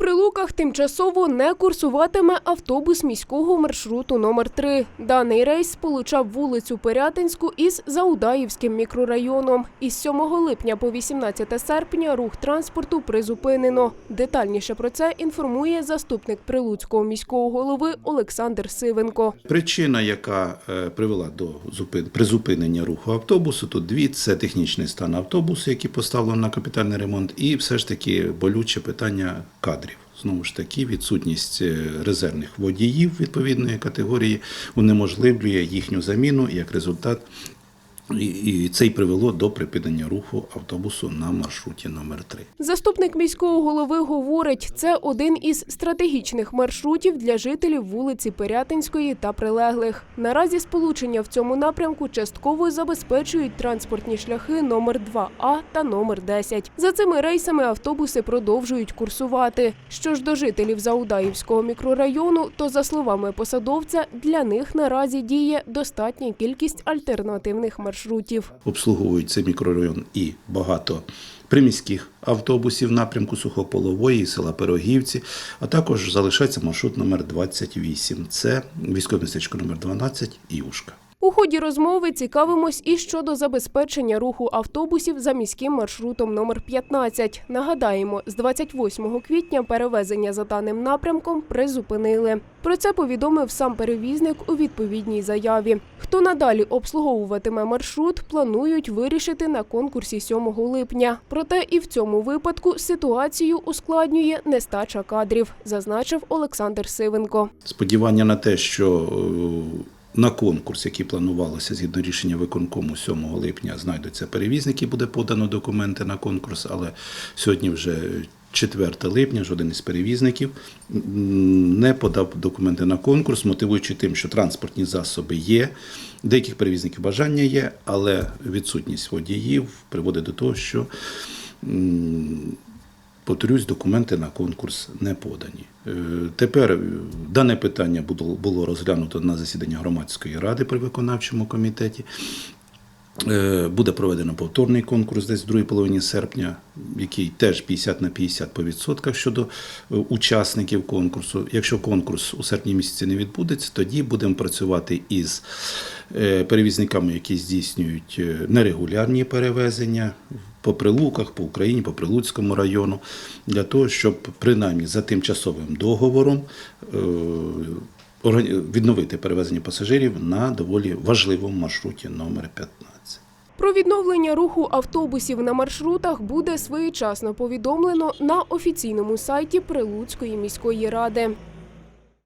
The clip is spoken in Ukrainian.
Прилуках тимчасово не курсуватиме автобус міського маршруту номер 3 Даний рейс сполучав вулицю Пирятинську із Заудаївським мікрорайоном. Із 7 липня по 18 серпня рух транспорту призупинено. Детальніше про це інформує заступник Прилуцького міського голови Олександр Сивенко. Причина, яка е, привела до зупин- призупинення руху автобусу, тут дві: це технічний стан автобусу, який поставлено на капітальний ремонт, і все ж таки болюче питання кадрів. Знову ж таки, відсутність е, резервних водіїв відповідної категорії унеможливлює їхню заміну. Як результат, і, це й привело до припинення руху автобусу на маршруті номер 3 Заступник міського голови говорить, це один із стратегічних маршрутів для жителів вулиці Пирятинської та прилеглих. Наразі сполучення в цьому напрямку частково забезпечують транспортні шляхи номер 2А та номер 10. За цими рейсами автобуси продовжують курсувати. Що ж до жителів Заудаївського мікрорайону, то за словами посадовця, для них наразі діє достатня кількість альтернативних маршрутів. Обслуговують цей мікрорайон і багато приміських автобусів напрямку Сухополової і села Пирогівці, а також залишається маршрут номер 28. Це військове містечко номер 12 Іушка. У ході розмови цікавимось і щодо забезпечення руху автобусів за міським маршрутом номер 15. Нагадаємо, з 28 квітня перевезення за даним напрямком призупинили. Про це повідомив сам перевізник у відповідній заяві. Хто надалі обслуговуватиме маршрут, планують вирішити на конкурсі 7 липня. Проте і в цьому випадку ситуацію ускладнює нестача кадрів, зазначив Олександр Сивенко. Сподівання на те, що е, на конкурс, який планувалося згідно рішення виконкому 7 липня, знайдуться перевізники, буде подано документи на конкурс, але сьогодні вже 4 липня жоден із перевізників не подав документи на конкурс, мотивуючи тим, що транспортні засоби є. Деяких перевізників бажання є, але відсутність водіїв приводить до того, що повторюсь, документи на конкурс не подані. Е, Тепер е, дане питання було розглянуто на засіданні громадської ради при виконавчому комітеті. Е, Буде проведено повторний конкурс десь в другій половині серпня, який теж 50 на 50 по відсотках щодо е, учасників конкурсу. Якщо конкурс у серпні місяці не відбудеться, тоді будемо працювати із е, перевізниками, які здійснюють нерегулярні перевезення по Прилуках, по Україні, по Прилуцькому району, для того, щоб принаймні за тимчасовим договором відновити перевезення пасажирів на доволі важливому маршруті номер 15. Про відновлення руху автобусів на маршрутах буде своєчасно повідомлено на офіційному сайті Прилуцької міської ради.